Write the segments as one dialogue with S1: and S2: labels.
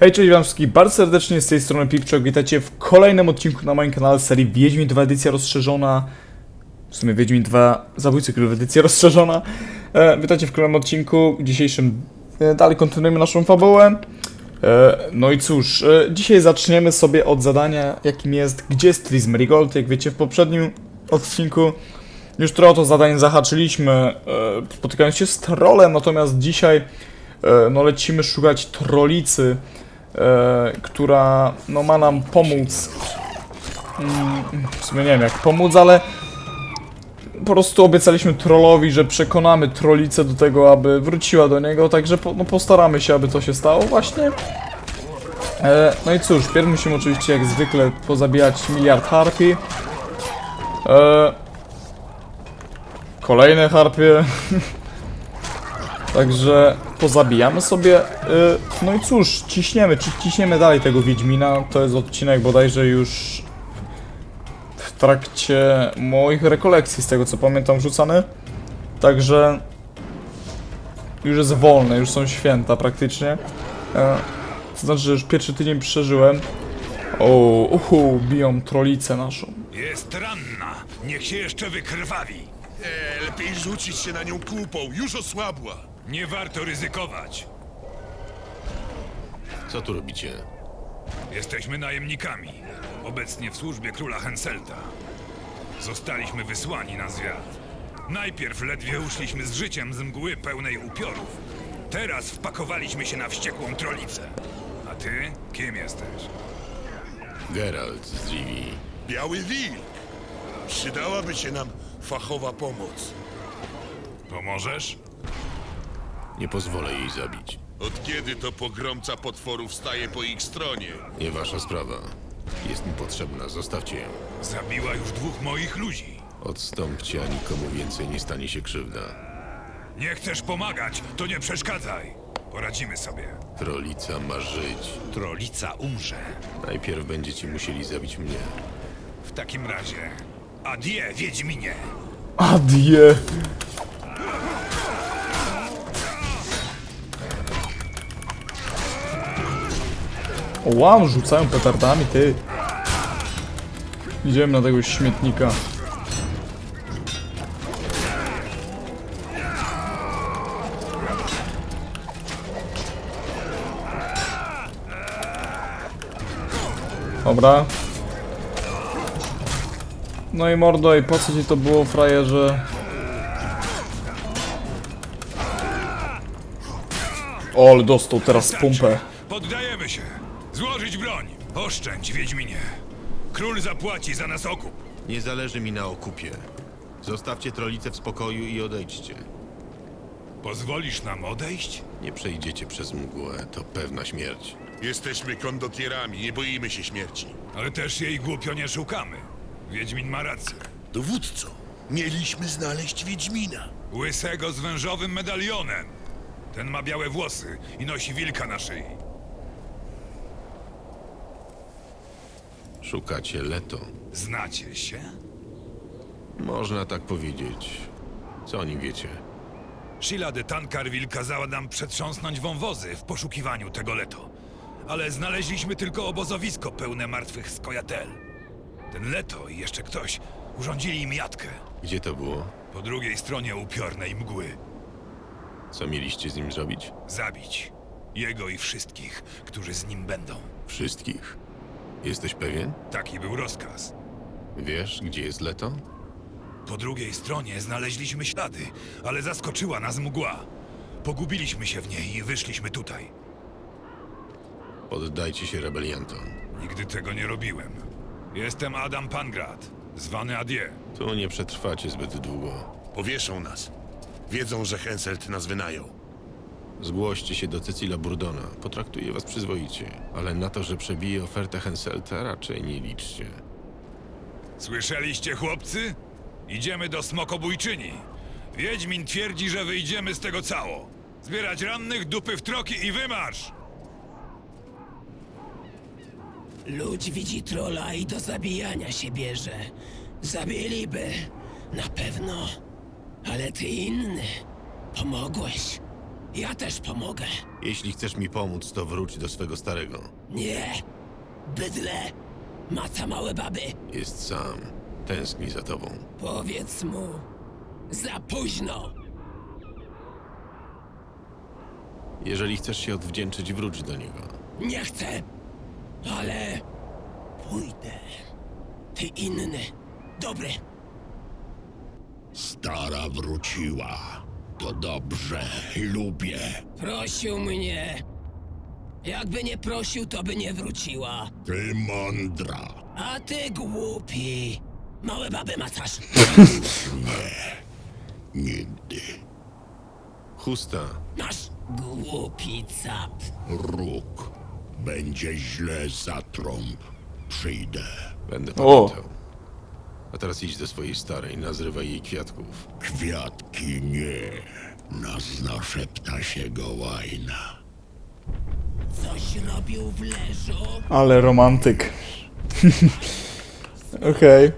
S1: Hej, cześć wam wszystkich bardzo serdecznie z tej strony Pipczok. Witajcie w kolejnym odcinku na moim kanale serii Wiedźmin 2 edycja rozszerzona. W sumie Wiedźmin 2 Zabójcy Królów edycja rozszerzona. E, witajcie w kolejnym odcinku. W dzisiejszym e, dalej kontynuujemy naszą fabułę. E, no i cóż, e, dzisiaj zaczniemy sobie od zadania, jakim jest Gdzie jest Tris Marigold? Jak wiecie, w poprzednim odcinku już trochę o to zadanie zahaczyliśmy, e, spotykając się z trolem, natomiast dzisiaj e, no lecimy szukać trolicy, która no ma nam pomóc. Mm, w sumie nie wiem jak pomóc, ale po prostu obiecaliśmy trollowi, że przekonamy trolicę do tego, aby wróciła do niego, także po, no postaramy się, aby to się stało właśnie. E, no i cóż, pierw musimy oczywiście jak zwykle pozabijać miliard harpi. E, kolejne harpie. Także pozabijamy sobie. y, No i cóż, ciśniemy, ci- ciśniemy dalej tego Wiedźmina. To jest odcinek bodajże już w trakcie moich rekolekcji, z tego co pamiętam, rzucany. Także już jest wolne, już są święta praktycznie. E, To znaczy, że już pierwszy tydzień przeżyłem. O, uhu, biją trolicę naszą.
S2: Jest ranna. Niech się jeszcze wykrwawi.
S3: E, lepiej rzucić się na nią kupą, już osłabła.
S2: Nie warto ryzykować.
S4: Co tu robicie?
S2: Jesteśmy najemnikami. Obecnie w służbie króla Henselta. Zostaliśmy wysłani na zwiat. Najpierw ledwie uszliśmy z życiem z mgły pełnej upiorów. Teraz wpakowaliśmy się na wściekłą trolicę. A ty? Kim jesteś?
S4: Geralt z Rivi.
S3: Biały wilk. Przydałaby się nam fachowa pomoc.
S2: Pomożesz?
S4: Nie pozwolę jej zabić.
S3: Od kiedy to pogromca potworów staje po ich stronie?
S4: Nie wasza sprawa. Jest mi potrzebna, zostawcie ją.
S2: Zabiła już dwóch moich ludzi.
S4: Odstąpcie, a nikomu więcej nie stanie się krzywda.
S2: Nie chcesz pomagać, to nie przeszkadzaj. Poradzimy sobie.
S4: Trolica ma żyć.
S2: Trolica umrze.
S4: Najpierw będziecie musieli zabić mnie.
S2: W takim razie, adie, Wiedźminie.
S1: Adie! Łam, rzucają petardami, ty. Idziemy na tego śmietnika. Dobra. No i mordo, i po co ci to było, frajerze? O, ale dostał teraz pompę.
S2: Poddajemy się. Złożyć broń. Oszczędź, Wiedźminie. Król zapłaci za nas okup.
S4: Nie zależy mi na okupie. Zostawcie trolicę w spokoju i odejdźcie.
S2: Pozwolisz nam odejść?
S4: Nie przejdziecie przez mgłę, to pewna śmierć.
S3: Jesteśmy kondotierami, nie boimy się śmierci.
S2: Ale też jej głupio nie szukamy. Wiedźmin ma rację.
S3: Dowódco, mieliśmy znaleźć Wiedźmina.
S2: Łysego z wężowym medalionem. Ten ma białe włosy i nosi wilka na szyi.
S4: Szukacie Leto.
S2: Znacie się?
S4: Można tak powiedzieć. Co o nim wiecie?
S2: Sheila de Tancarville kazała nam przetrząsnąć wąwozy w poszukiwaniu tego leto. Ale znaleźliśmy tylko obozowisko pełne martwych skojatel. Ten leto i jeszcze ktoś urządzili im jatkę.
S4: Gdzie to było?
S2: Po drugiej stronie upiornej mgły.
S4: Co mieliście z nim zrobić?
S2: Zabić. Jego i wszystkich, którzy z nim będą.
S4: Wszystkich. Jesteś pewien?
S2: Taki był rozkaz.
S4: Wiesz, gdzie jest Leto?
S2: Po drugiej stronie znaleźliśmy ślady, ale zaskoczyła nas mgła. Pogubiliśmy się w niej i wyszliśmy tutaj.
S4: Poddajcie się rebeliantom.
S2: Nigdy tego nie robiłem. Jestem Adam Pangrat, zwany Adie.
S4: Tu nie przetrwacie zbyt długo.
S3: Powieszą nas. Wiedzą, że Henselt nas wynajął.
S4: Zgłoście się do Cecila Burdona. Potraktuje was przyzwoicie. Ale na to, że przebije ofertę Henselta, raczej nie liczcie.
S2: Słyszeliście, chłopcy? Idziemy do Smokobójczyni. Wiedźmin twierdzi, że wyjdziemy z tego cało. Zbierać rannych, dupy w troki i wymarsz!
S5: Ludź widzi trola i do zabijania się bierze. Zabiliby. Na pewno. Ale ty inny. Pomogłeś. Ja też pomogę.
S4: Jeśli chcesz mi pomóc, to wróć do swego starego.
S5: Nie. Bydle. Maca małe baby.
S4: Jest sam. Tęskni za tobą.
S5: Powiedz mu. Za późno.
S4: Jeżeli chcesz się odwdzięczyć, wróć do niego.
S5: Nie chcę. Ale pójdę. Ty inny. Dobry.
S3: Stara wróciła. To dobrze, lubię.
S5: Prosił mnie. Jakby nie prosił, to by nie wróciła.
S3: Ty mądra.
S5: A ty głupi. Małe baby macasz.
S3: Nigdy.
S4: Chusta.
S5: Masz głupi cap.
S3: Róg. Będzie źle za trąb. Przyjdę.
S4: Będę
S1: O.
S4: pamiętał. A teraz idź do swojej starej, nazrywaj jej kwiatków.
S3: Kwiatki nie. Nazna szepta się gołajna.
S5: Coś robił w leżu.
S1: Ale romantyk. Okej. E,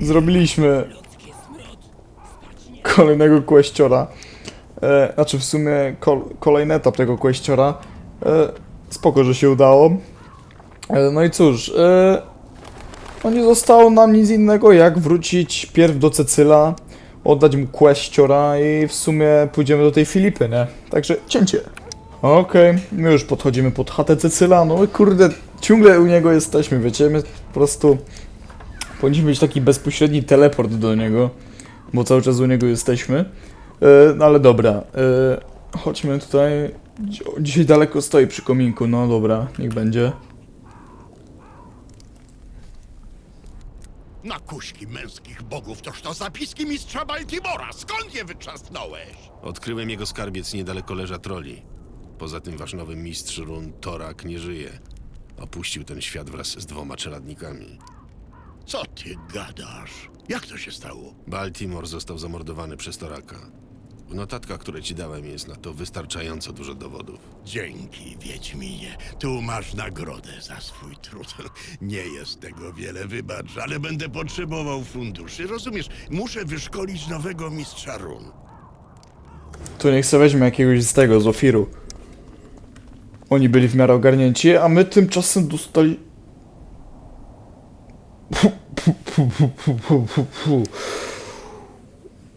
S1: Zrobiliśmy
S5: Ludzki smród. Spać nie
S1: kolejnego questora. E, znaczy w sumie kol kolejny etap tego questora. E, spoko, że się udało. E, no i cóż, e, no nie zostało nam nic innego jak wrócić pierw do Cecyla, oddać mu questora i w sumie pójdziemy do tej Filipy, nie? Także cięcie. Okej, my już podchodzimy pod chatę Cecyla, no i kurde, ciągle u niego jesteśmy, wiecie, my po prostu powinniśmy mieć taki bezpośredni teleport do niego, bo cały czas u niego jesteśmy. No ale dobra, e, chodźmy tutaj, Dzi- dzisiaj daleko stoi przy kominku, no dobra, niech będzie.
S3: Na kuśki męskich bogów toż to zapiski mistrza Baltimora. Skąd je wyczasnąłeś?
S4: Odkryłem jego skarbiec niedaleko leża troli. Poza tym wasz nowy mistrz run Torak nie żyje. Opuścił ten świat wraz z dwoma czeladnikami.
S3: Co ty gadasz? Jak to się stało?
S4: Baltimore został zamordowany przez Toraka. W notatkach, które ci dałem, jest na to wystarczająco dużo dowodów.
S3: Dzięki, Wiedźminie. Tu masz nagrodę za swój trud. Nie jest tego wiele, wybacz, ale będę potrzebował funduszy. Rozumiesz, muszę wyszkolić nowego mistrza run.
S1: Tu niech sobie weźmie jakiegoś z tego, z Ofiru. Oni byli w miarę ogarnięci, a my tymczasem dostali...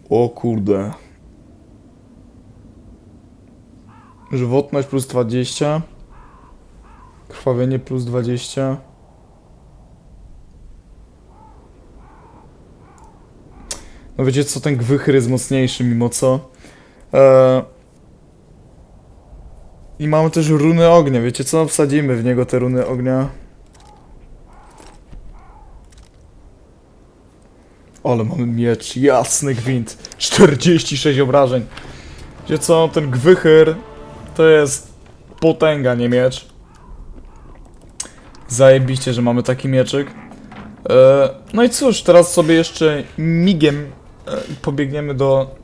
S1: O kurde. Żywotność plus 20. Krwawienie plus 20. No wiecie co, ten gwychyr jest mocniejszy mimo co. Eee... I mamy też runy ognia, wiecie co? Wsadzimy w niego te runy ognia. Ale mamy miecz, jasny gwint. 46 obrażeń. Wiecie co? Ten gwychyr to jest potęga, nie miecz. Zajebiście, że mamy taki mieczyk. Eee, no i cóż, teraz sobie jeszcze migiem e, pobiegniemy do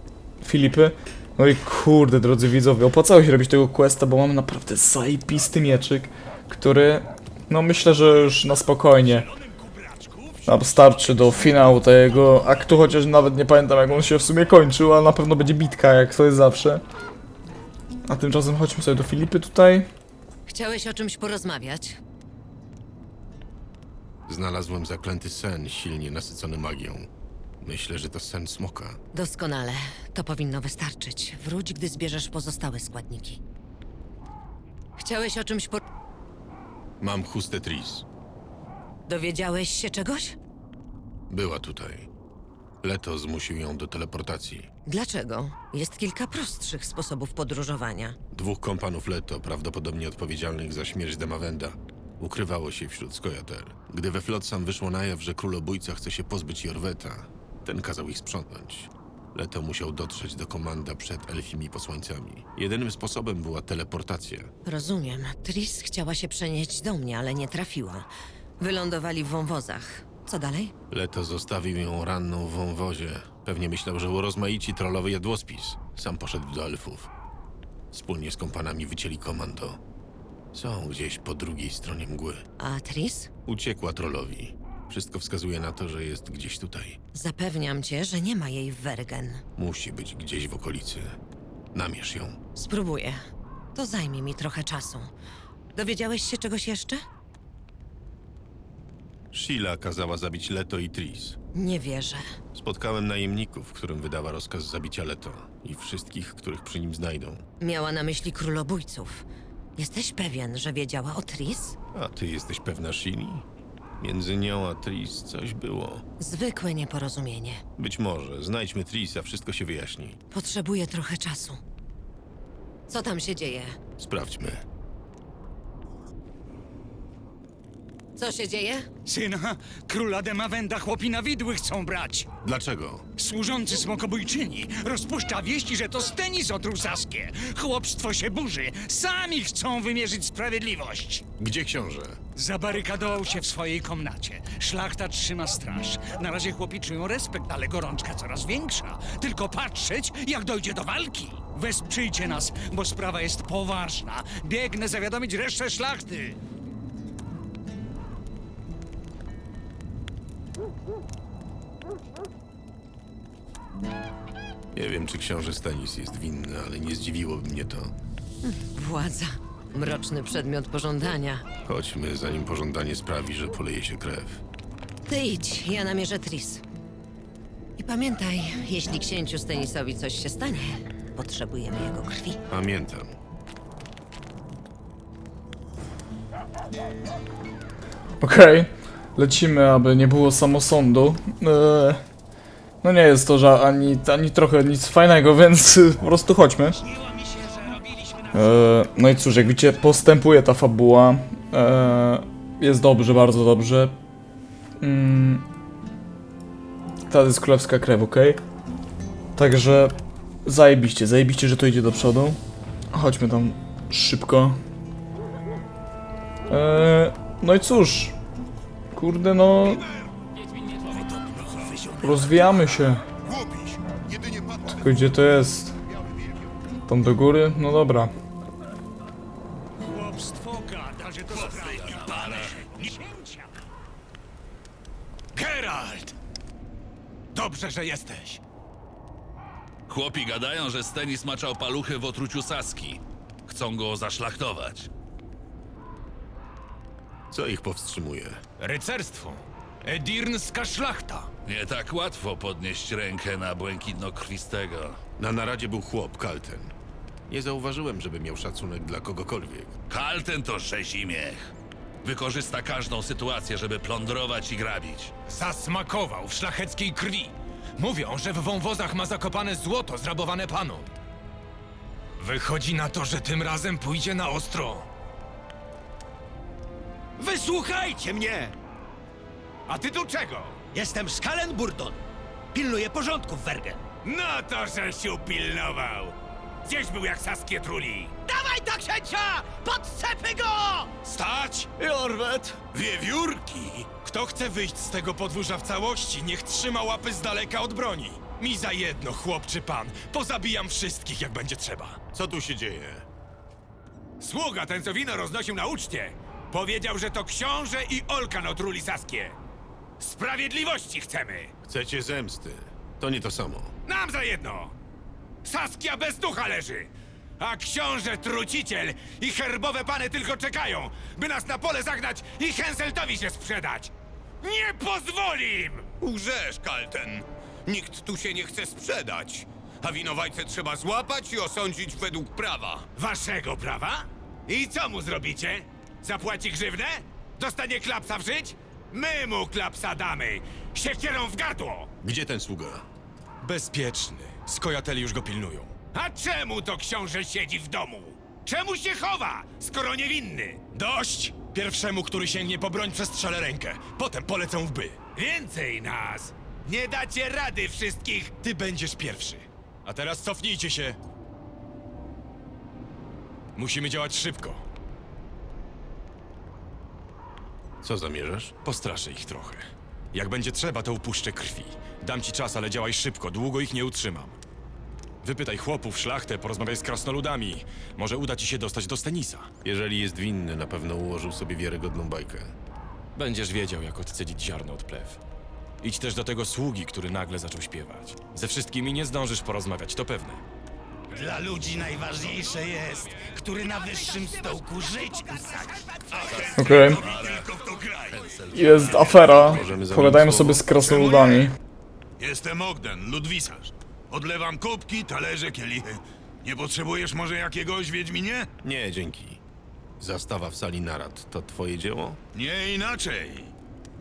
S1: Filipy. No i kurde, drodzy widzowie, opłacało się robić tego questa, bo mamy naprawdę zajebisty mieczyk, który, no myślę, że już na spokojnie nam starczy do finału tego aktu, chociaż nawet nie pamiętam jak on się w sumie kończył, ale na pewno będzie bitka, jak to jest zawsze. A tymczasem chodźmy sobie do Filipy tutaj.
S6: Chciałeś o czymś porozmawiać?
S4: Znalazłem zaklęty sen, silnie nasycony magią. Myślę, że to sen smoka.
S6: Doskonale. To powinno wystarczyć. Wróć, gdy zbierzesz pozostałe składniki. Chciałeś o czymś por...
S4: Mam chustę Tris.
S6: Dowiedziałeś się czegoś?
S4: Była tutaj. Leto zmusił ją do teleportacji.
S6: Dlaczego? Jest kilka prostszych sposobów podróżowania.
S4: Dwóch kompanów Leto, prawdopodobnie odpowiedzialnych za śmierć Demawenda, ukrywało się wśród Skojater. Gdy we Flotsam wyszło na jaw, że królobójca chce się pozbyć Jorweta, ten kazał ich sprzątnąć. Leto musiał dotrzeć do komanda przed elfimi posłańcami. Jedynym sposobem była teleportacja.
S6: Rozumiem. Tris chciała się przenieść do mnie, ale nie trafiła. Wylądowali w wąwozach. Co dalej?
S4: Leto zostawił ją ranną w wąwozie. Pewnie myślał, że urozmaici trollowy jadłospis. Sam poszedł do elfów. Wspólnie z kompanami wycięli komando. Są gdzieś po drugiej stronie mgły.
S6: A Tris?
S4: Uciekła trollowi. Wszystko wskazuje na to, że jest gdzieś tutaj.
S6: Zapewniam cię, że nie ma jej w Wergen.
S4: Musi być gdzieś w okolicy. Namierz ją.
S6: Spróbuję. To zajmie mi trochę czasu. Dowiedziałeś się czegoś jeszcze?
S4: Sheila kazała zabić Leto i Tris.
S6: Nie wierzę.
S4: Spotkałem najemników, którym wydała rozkaz zabicia Leto i wszystkich, których przy nim znajdą.
S6: Miała na myśli królobójców. Jesteś pewien, że wiedziała o Tris?
S4: A ty jesteś pewna Shili? Między nią a Tris coś było.
S6: Zwykłe nieporozumienie.
S4: Być może. Znajdźmy Tris, a wszystko się wyjaśni.
S6: Potrzebuję trochę czasu. Co tam się dzieje?
S4: Sprawdźmy.
S6: Co się dzieje?
S7: Syna króla Demawenda chłopi na widły chcą brać.
S4: Dlaczego?
S7: Służący smokobójczyni rozpuszcza wieści, że to Stenis otruł Saskie. Chłopstwo się burzy. Sami chcą wymierzyć sprawiedliwość.
S4: Gdzie książę?
S7: Zabarykadował się w swojej komnacie. Szlachta trzyma straż. Na razie chłopi czują respekt, ale gorączka coraz większa. Tylko patrzeć, jak dojdzie do walki. Wesprzyjcie nas, bo sprawa jest poważna. Biegnę zawiadomić resztę szlachty.
S4: Nie wiem, czy książę Stanis jest winny, ale nie zdziwiłoby mnie to.
S6: Władza. Mroczny przedmiot pożądania.
S4: Chodźmy, zanim pożądanie sprawi, że poleje się krew.
S6: Ty idź, ja namierzę Tris. I pamiętaj, jeśli księciu Stenisowi coś się stanie, potrzebujemy jego krwi.
S4: Pamiętam.
S1: Okej, lecimy, aby nie było samosądu. Eee, no nie jest to, że ani, ani trochę nic fajnego, więc po prostu chodźmy. Eee, no i cóż, jak widzicie, postępuje ta fabuła. Eee, jest dobrze, bardzo dobrze. Mm. Ta jest królewska krew, okej? Także zajebiście, zajebiście, że to idzie do przodu. Chodźmy tam szybko. Eee, no i cóż, kurde no, rozwijamy się. Tylko gdzie to jest? Tam do góry? No dobra.
S7: Geralt! Dobrze, że jesteś.
S8: Chłopi gadają, że Stenis maczał paluchy w otruciu Saski. Chcą go zaszlachtować.
S4: Co ich powstrzymuje?
S9: Rycerstwo. Edirnska szlachta.
S8: Nie tak łatwo podnieść rękę na błękitnokrwistego.
S4: Na naradzie był chłop, Kalten. Nie zauważyłem, żeby miał szacunek dla kogokolwiek.
S8: Kalten to rzezimiech. Wykorzysta każdą sytuację, żeby plądrować i grabić.
S9: Zasmakował w szlacheckiej krwi. Mówią, że w wąwozach ma zakopane złoto zrabowane panom. Wychodzi na to, że tym razem pójdzie na ostro.
S10: Wysłuchajcie mnie!
S9: A ty tu czego?
S10: Jestem Skalen Burdon. Pilnuję porządku w Wergen.
S9: No to, że się upilnował. Gdzieś był jak Saskie truli.
S10: Dawaj do księcia! Podcepy go!
S9: Stać!
S10: Jorwet!
S9: Wiewiórki! Kto chce wyjść z tego podwórza w całości, niech trzyma łapy z daleka od broni. Mi za jedno, chłopczy pan. Pozabijam wszystkich, jak będzie trzeba.
S4: Co tu się dzieje?
S9: Sługa ten, co wino roznosił na uczcie, powiedział, że to książę i Olkan otruli Saskie. Sprawiedliwości chcemy!
S4: Chcecie zemsty. To nie to samo.
S9: Nam za jedno! Saskia bez ducha leży! A książę truciciel i herbowe pany tylko czekają, by nas na pole zagnać i Henseltowi się sprzedać! Nie pozwolim!
S11: Łżesz, Kalten. Nikt tu się nie chce sprzedać. A winowajcę trzeba złapać i osądzić według prawa.
S9: Waszego prawa? I co mu zrobicie? Zapłaci grzywnę? Dostanie klapsa w żyć? My mu klapsa damy! Siekierą w gardło!
S4: Gdzie ten sługa?
S9: Bezpieczny. Skojateli już go pilnują. A czemu to książę siedzi w domu? Czemu się chowa, skoro niewinny? Dość! Pierwszemu, który sięgnie po broń, przestrzelę rękę. Potem polecę w by. Więcej nas! Nie dacie rady wszystkich! Ty będziesz pierwszy. A teraz cofnijcie się. Musimy działać szybko.
S4: Co zamierzasz?
S9: Postraszę ich trochę. Jak będzie trzeba, to upuszczę krwi. Dam ci czas, ale działaj szybko, długo ich nie utrzymam. Wypytaj chłopów, szlachtę, porozmawiaj z krasnoludami. Może uda ci się dostać do Stenisa.
S4: Jeżeli jest winny, na pewno ułożył sobie wiarygodną bajkę.
S9: Będziesz wiedział, jak odcedzić ziarno od plew. Idź też do tego sługi, który nagle zaczął śpiewać. Ze wszystkimi nie zdążysz porozmawiać, to pewne.
S7: Dla ludzi najważniejsze jest, który na wyższym stołku żyć usadzi.
S1: Okej. Jest afera. Pogadajmy sobie z krasnoludami.
S12: Jestem Ogden, Ludwisarz. Odlewam kubki, talerze, kielichy. Nie potrzebujesz może jakiegoś, Wiedźminie?
S4: Nie, dzięki. Zastawa w sali narad to twoje dzieło?
S12: Nie inaczej.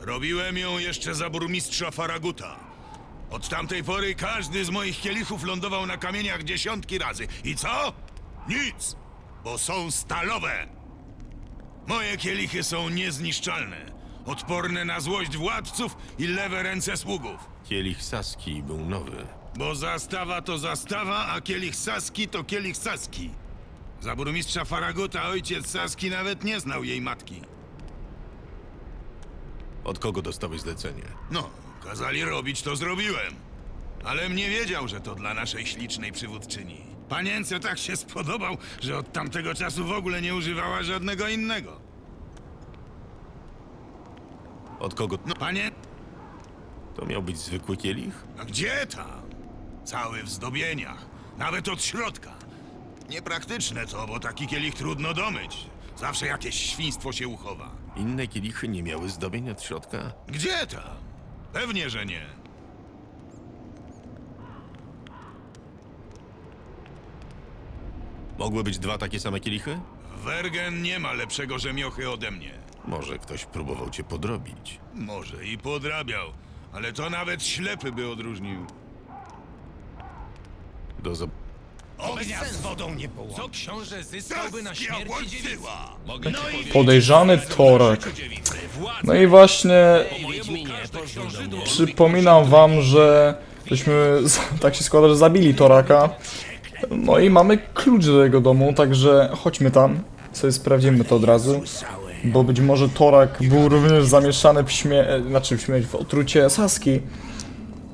S12: Robiłem ją jeszcze za burmistrza Faraguta. Od tamtej pory każdy z moich kielichów lądował na kamieniach dziesiątki razy. I co? Nic, bo są stalowe. Moje kielichy są niezniszczalne, odporne na złość władców i lewe ręce sługów.
S4: Kielich Saski był nowy.
S12: Bo zastawa to zastawa, a kielich Saski to kielich Saski. Za burmistrza Faraguta ojciec Saski nawet nie znał jej matki.
S4: Od kogo dostałeś zlecenie?
S12: No, kazali robić, to zrobiłem. Ale mnie wiedział, że to dla naszej ślicznej przywódczyni. Panience tak się spodobał, że od tamtego czasu w ogóle nie używała żadnego innego.
S4: Od kogo?
S12: No, panie,
S4: To miał być zwykły kielich?
S12: a gdzie tam? Cały w zdobieniach, nawet od środka. Niepraktyczne to, bo taki kielich trudno domyć. Zawsze jakieś świństwo się uchowa.
S4: Inne kielichy nie miały zdobień od środka?
S12: Gdzie tam? Pewnie, że nie.
S4: Mogły być dwa takie same kielichy?
S12: Wergen nie ma lepszego rzemiochy ode mnie.
S4: Może ktoś próbował cię podrobić.
S12: Może i podrabiał, ale to nawet ślepy by odróżnił.
S4: Do zob...
S7: Ognia z wodą nie połączy.
S13: Co książę zyskałby na śmierci dziewicy?
S8: Mogę ci powiedzieć,
S1: Podejrzany.
S8: Władza
S1: No i właśnie
S8: mojemu każde książydło
S1: przypominam wam, że żeśmy, tak się składa, że zabili Toraka. No i mamy klucz do jego domu, także chodźmy tam. Sobie sprawdzimy to od razu. Bo być może Torak był również zamieszany w śmie... e, znaczy w śmierć, w otrucie Saski.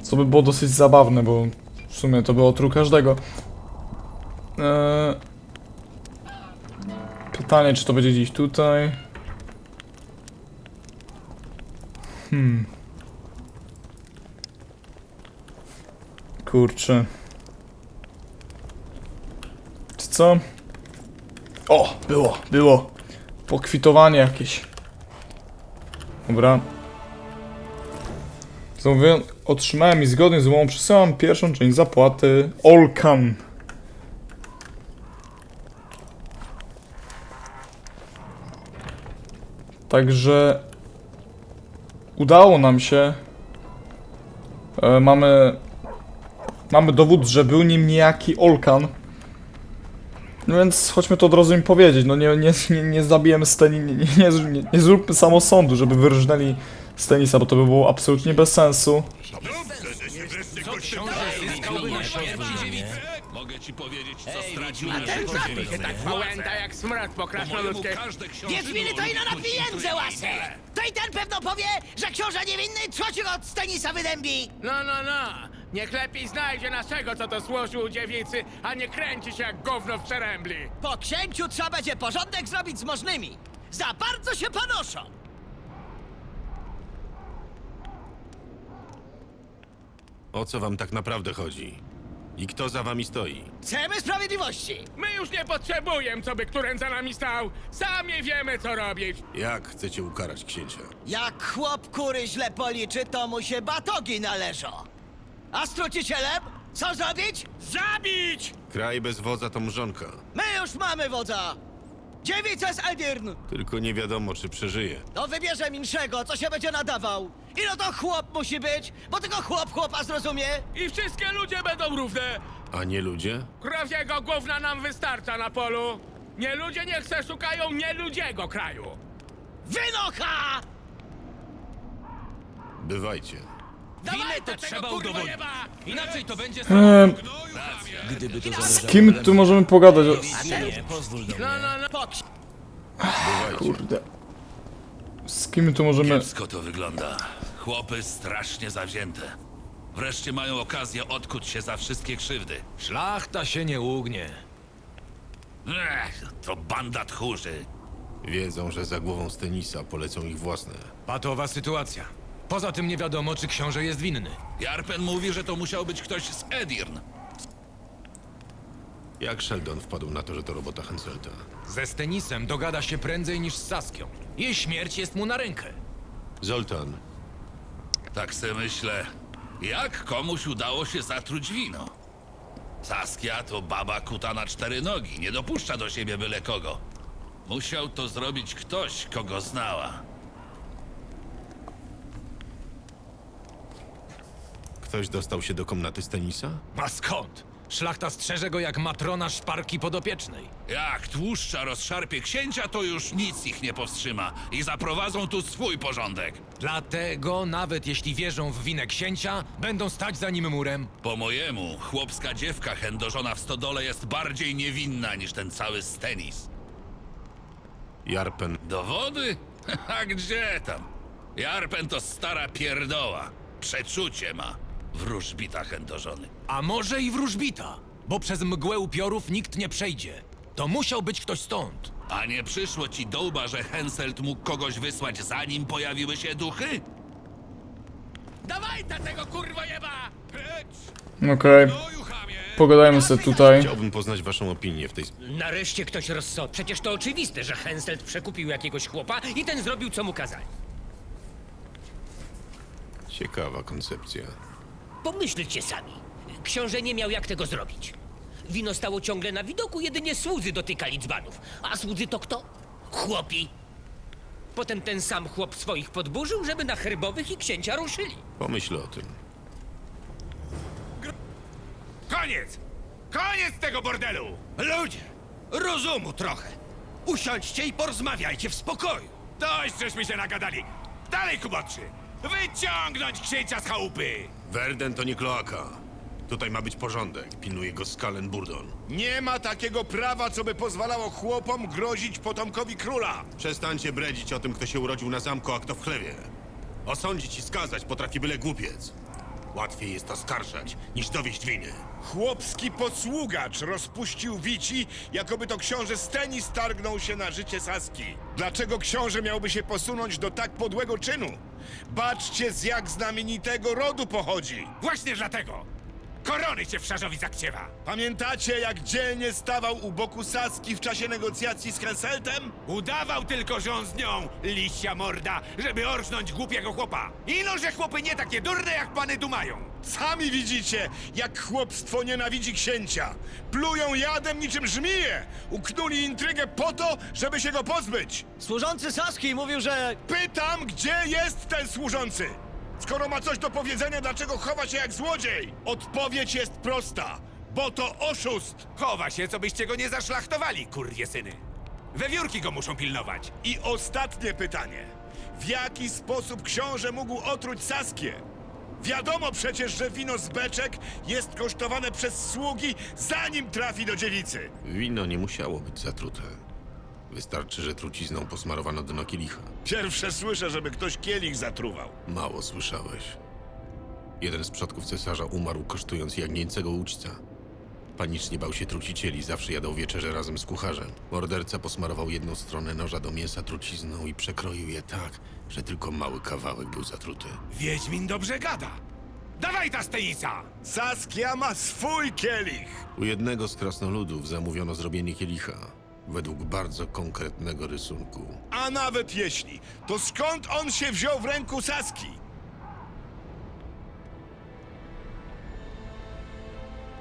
S1: Co by było dosyć zabawne, bo w sumie to by otruł każdego. Eee... Pytanie, czy to będzie gdzieś tutaj? Hmm. Kurczę. Czy co? O, było, było. Pokwitowanie jakieś. Dobra. Zamówiłem, otrzymałem i zgodnie z umową przesyłam pierwszą część zapłaty. Olkan. Także udało nam się. E, mamy. Mamy dowód, że był nim niejaki Olkan. No więc chodźmy to od razu im powiedzieć. No nie, nie, nie, nie zabijemy Steni. Nie, nie, nie, nie, nie zróbmy samosądu, żeby wyrżnęli Stenisa, bo to by było absolutnie bez sensu.
S13: Zyskałby na śmierci dziewicy?
S8: Mogę ci powiedzieć, co stracił
S7: A ten
S8: na
S7: czapy się tak pałęta jak smrad po
S8: książydło
S10: Wiedźminy to ino na łasy!
S8: tyle.
S10: To i ten pewno powie, że książę niewinny trzociu od Stanisa wydębi!
S14: No, no, no. Niech lepiej znajdzie naszego, co to służył dziewicy, a nie kręci się jak gówno w czerembli.
S10: Po księciu trzeba będzie porządek zrobić z możnymi. Za bardzo się panoszą!
S4: O co wam tak naprawdę chodzi? I kto za wami stoi?
S10: Chcemy sprawiedliwości!
S14: My już nie potrzebujemy, co by którym za nami stał. Sami wiemy, co robić.
S4: Jak chcecie ukarać księcia?
S10: Jak chłop kury źle policzy, to mu się batogi należą. A z trucicielem? Co zrobić?
S14: Zabić!
S4: Kraj bez wodza to mrzonka.
S10: My już mamy wodza! Dziewice z Edirn!
S4: Tylko nie wiadomo, czy przeżyje.
S10: To wybierze inszego, co się będzie nadawał. Ino to chłop musi być, bo tylko chłop chłopa zrozumie.
S14: I wszystkie ludzie będą równe.
S4: A nie ludzie?
S14: Krowiego gówna nam wystarcza na polu. Nie ludzie niech se szukają nie ludziego kraju.
S10: Wynocha!
S4: Bywajcie.
S13: Winę to trzeba udowodnić. Inaczej to będzie
S1: Eee, z kim tu możemy pogadać? O-
S14: No, no, no.
S1: Kurde. Z kim tu możemy...
S8: Kiepsko to wygląda. Chłopy strasznie zawzięte. Wreszcie mają okazję odkuć się za wszystkie krzywdy.
S13: Szlachta się nie ugnie.
S8: Ech, to banda tchórzy.
S4: Wiedzą, że za głową Stenisa polecą ich własne.
S13: Patowa sytuacja. Poza tym nie wiadomo, czy książę jest winny.
S8: Jarpen mówi, że to musiał być ktoś z Edirn.
S4: Jak Sheldon wpadł na to, że to robota Henselta?
S15: Ze Stenisem dogada się prędzej niż z Saskią. Jej śmierć jest mu na rękę.
S4: Zoltan,
S8: Tak se myślę, jak komuś udało się zatruć wino? Saskia to baba kuta na cztery nogi, nie dopuszcza do siebie byle kogo. Musiał to zrobić ktoś, kogo znała.
S4: Ktoś dostał się do komnaty Stenisa?
S15: A skąd? Szlachta strzeże go jak matrona szparki podopiecznej.
S8: Jak tłuszcza rozszarpie księcia, to już nic ich nie powstrzyma i zaprowadzą tu swój porządek.
S15: Dlatego, nawet jeśli wierzą w winę księcia, będą stać za nim murem.
S8: Po mojemu, chłopska dziewka chędożona w stodole jest bardziej niewinna niż ten cały Stenis.
S4: Jarpen,
S8: Dowody? A gdzie tam? Jarpen to stara pierdoła. Przeczucie ma. Wróżbita chędożony.
S15: A może i wróżbita, bo przez mgłę upiorów nikt nie przejdzie. To musiał być ktoś stąd.
S8: A nie przyszło ci do łba, że Henselt mógł kogoś wysłać zanim pojawiły się duchy?
S14: Dawaj ta tego kurwojeba!
S1: Okej. Pogadajmy sobie tutaj.
S4: chciałbym poznać waszą opinię w tej sprawie.
S16: Nareszcie ktoś rozsądny. Przecież to oczywiste, że Henselt przekupił jakiegoś chłopa i ten zrobił, co mu kazali.
S4: Ciekawa koncepcja.
S16: Pomyślcie sami. Książę nie miał jak tego zrobić. Wino stało ciągle na widoku, jedynie słudzy dotykali dzbanów. A słudzy to kto? Chłopi. Potem ten sam chłop swoich podburzył, żeby na herbowych i księcia ruszyli.
S4: Pomyśl o tym.
S9: Koniec! Koniec tego bordelu!
S16: Ludzie, rozumu trochę. Usiądźcie i porozmawiajcie w spokoju.
S9: Dość, żeśmy się nagadali! Dalej, kubotrzy! Wyciągnąć księcia z chałupy!
S4: Werden to nie kloaka. Tutaj ma być porządek. Pilnuje go Skalen Burdon.
S3: Nie ma takiego prawa, co by pozwalało chłopom grozić potomkowi króla.
S4: Przestańcie bredzić o tym, kto się urodził na zamku, a kto w chlewie. Osądzić i skazać potrafi byle głupiec. Łatwiej jest oskarżać, niż dowieść winy.
S3: Chłopski posługacz rozpuścił wici, jakoby to książę Stenis targnął się na życie Saski. Dlaczego książę miałby się posunąć do tak podłego czynu? Baczcie, z jak znamienitego rodu pochodzi.
S9: Właśnie dlatego! Korony cię w szarzowi zakciewa!
S3: Pamiętacie, jak dzielnie stawał u boku Saski w czasie negocjacji z Henseltem?
S9: Udawał tylko, że on z nią, liścia morda, żeby orżnąć głupiego chłopa. Ino, że chłopy nie takie durne, jak pany dumają.
S3: Sami widzicie, jak chłopstwo nienawidzi księcia. Plują jadem niczym żmije. Uknuli intrygę po to, żeby się go pozbyć.
S5: Służący Saski mówił, że
S3: Pytam, gdzie jest ten służący? Skoro ma coś do powiedzenia, dlaczego chowa się jak złodziej? Odpowiedź jest prosta, bo to oszust.
S9: Chowa się, co byście go nie zaszlachtowali, kurwie syny. Wewiórki go muszą pilnować.
S3: I ostatnie pytanie. W jaki sposób książę mógł otruć Saskię? Wiadomo przecież, że wino z beczek jest kosztowane przez sługi, zanim trafi do dziewicy.
S4: Wino nie musiało być zatrute. Wystarczy, że trucizną posmarowano dno kielicha.
S3: Pierwsze słyszę, żeby ktoś kielich zatruwał.
S4: Mało słyszałeś. Jeden z przodków cesarza umarł kosztując jagnięcego uczca. Panicznie bał się trucicieli, zawsze jadał wieczerze razem z kucharzem. Morderca posmarował jedną stronę noża do mięsa trucizną i przekroił je tak, że tylko mały kawałek był zatruty.
S9: Wiedźmin dobrze gada. Dawaj ta stejnica!
S3: Saskia ma swój kielich.
S4: U jednego z krasnoludów zamówiono zrobienie kielicha, według bardzo konkretnego rysunku.
S3: A nawet jeśli, to skąd on się wziął w ręku Saski?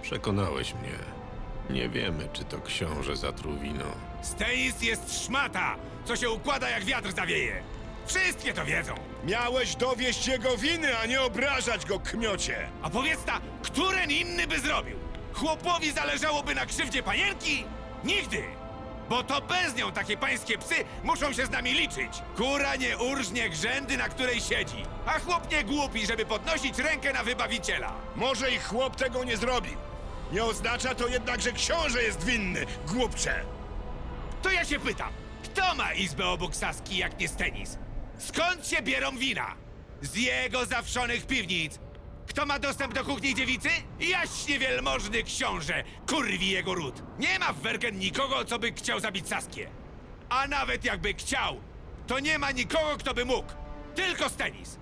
S4: Przekonałeś mnie. Nie wiemy, czy to książę zatruł wino.
S9: Stenis jest szmata, co się układa jak wiatr zawieje. Wszystkie to wiedzą.
S3: Miałeś dowieść jego winy, a nie obrażać go, kmiocie.
S9: A powiedz ta, któren inny by zrobił? Chłopowi zależałoby na krzywdzie panienki? Nigdy! Bo to bez nią takie pańskie psy muszą się z nami liczyć. Kura nie urżnie grzędy, na której siedzi. A chłop nie głupi, żeby podnosić rękę na wybawiciela.
S3: Może i chłop tego nie zrobił. Nie oznacza to jednak, że książę jest winny, głupcze.
S9: To ja się pytam, kto ma izbę obok Saski jak nie Stenis? Skąd się bierą wina? Z jego zawszonych piwnic. Kto ma dostęp do kuchni dziewicy? Jaśnie wielmożny książę, kurwi jego ród. Nie ma w Wergen nikogo, co by chciał zabić Saskię. A nawet jakby chciał, to nie ma nikogo, kto by mógł. Tylko Stenis.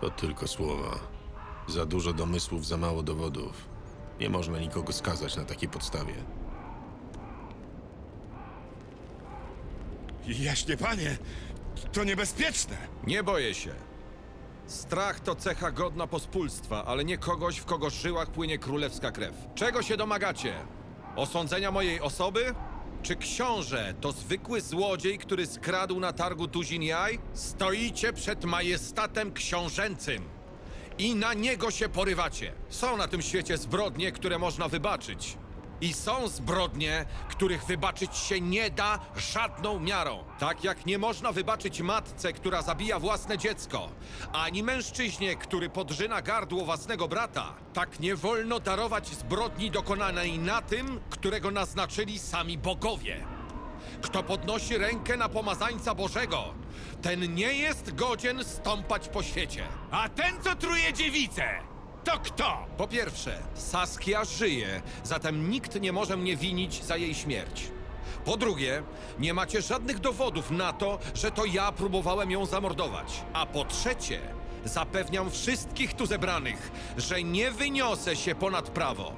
S4: To tylko słowa. Za dużo domysłów, za mało dowodów. Nie można nikogo skazać na takiej podstawie.
S9: Jaśnie panie, to niebezpieczne.
S15: Nie boję się. Strach to cecha godna pospólstwa, ale nie kogoś, w kogo żyłach płynie królewska krew. Czego się domagacie? Osądzenia mojej osoby? Czy książę to zwykły złodziej, który skradł na targu tuzin jaj? Stoicie przed majestatem książęcym i na niego się porywacie. Są na tym świecie zbrodnie, które można wybaczyć. I są zbrodnie, których wybaczyć się nie da żadną miarą. Tak jak nie można wybaczyć matce, która zabija własne dziecko, ani mężczyźnie, który podrzyna gardło własnego brata, tak nie wolno darować zbrodni dokonanej na tym, którego naznaczyli sami bogowie. Kto podnosi rękę na pomazańca Bożego, ten nie jest godzien stąpać po świecie.
S9: A ten, co truje dziewicę, to kto?
S15: Po pierwsze, Saskia żyje, zatem nikt nie może mnie winić za jej śmierć. Po drugie, nie macie żadnych dowodów na to, że to ja próbowałem ją zamordować. A po trzecie, zapewniam wszystkich tu zebranych, że nie wyniosę się ponad prawo.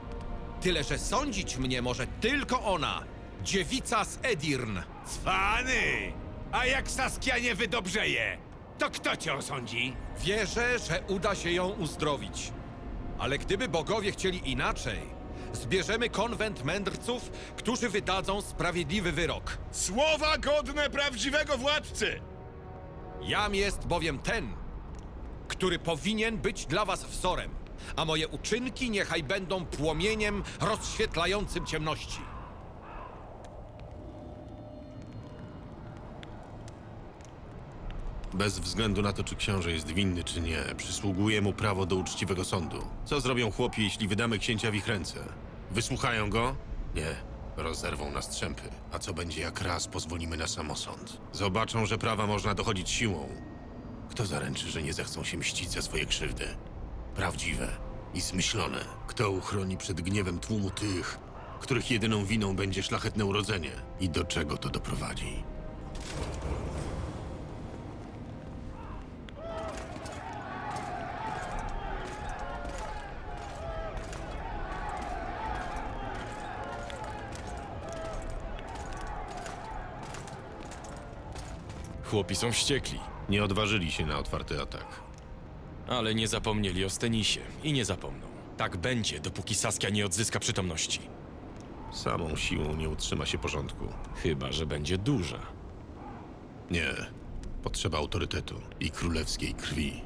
S15: Tyle, że sądzić mnie może tylko ona, dziewica z Edirn.
S9: Cwany! A jak Saskia nie wydobrzeje, to kto cię osądzi?
S15: Wierzę, że uda się ją uzdrowić. Ale gdyby bogowie chcieli inaczej, zbierzemy konwent mędrców, którzy wydadzą sprawiedliwy wyrok.
S9: Słowa godne prawdziwego władcy!
S15: Jam jest bowiem ten, który powinien być dla was wzorem, a moje uczynki niechaj będą płomieniem rozświetlającym ciemności.
S4: Bez względu na to, czy książę jest winny, czy nie, przysługuje mu prawo do uczciwego sądu. Co zrobią chłopi, jeśli wydamy księcia w ich ręce? Wysłuchają go? Nie. Rozerwą na strzępy. A co będzie, jak raz pozwolimy na samosąd? Zobaczą, że prawa można dochodzić siłą. Kto zaręczy, że nie zechcą się mścić za swoje krzywdy? Prawdziwe i zmyślone. Kto uchroni przed gniewem tłumu tych, których jedyną winą będzie szlachetne urodzenie? I do czego to doprowadzi?
S17: Chłopi są wściekli,
S4: Nie odważyli się na otwarty atak.
S17: ale nie zapomnieli o Stenisie i nie zapomną. Tak będzie, dopóki Saskia nie odzyska przytomności.
S4: Samą siłą nie utrzyma się porządku.
S17: Chyba, że będzie duża.
S4: Nie. Potrzeba autorytetu i królewskiej krwi.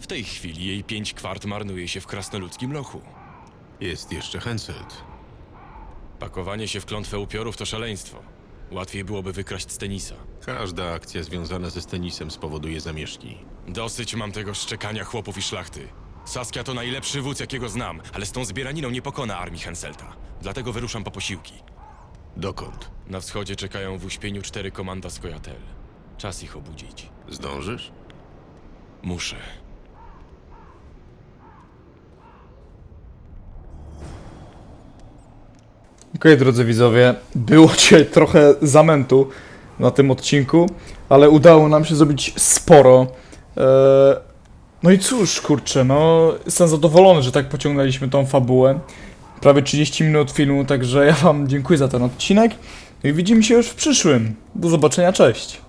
S17: W tej chwili jej pięć kwart marnuje się w krasnoludzkim lochu.
S4: Jest jeszcze Henselt.
S17: Pakowanie się w klątwę upiorów to szaleństwo. Łatwiej byłoby wykraść Stenisa.
S4: Każda akcja związana ze Stenisem spowoduje zamieszki.
S17: Dosyć mam tego szczekania chłopów i szlachty. Saskia to najlepszy wódz, jakiego znam, ale z tą zbieraniną nie pokona armii Henselta. Dlatego wyruszam po posiłki.
S4: Dokąd?
S17: Na wschodzie czekają w uśpieniu cztery komanda Skojatel. Czas ich obudzić.
S4: Zdążysz?
S17: Muszę.
S1: Okej, drodzy widzowie, było dzisiaj trochę zamętu na tym odcinku, ale udało nam się zrobić sporo. Eee, no i cóż, kurczę, no jestem zadowolony, że tak pociągnęliśmy tą fabułę. Prawie 30 minut filmu, także ja wam dziękuję za ten odcinek. I widzimy się już w przyszłym. Do zobaczenia, cześć!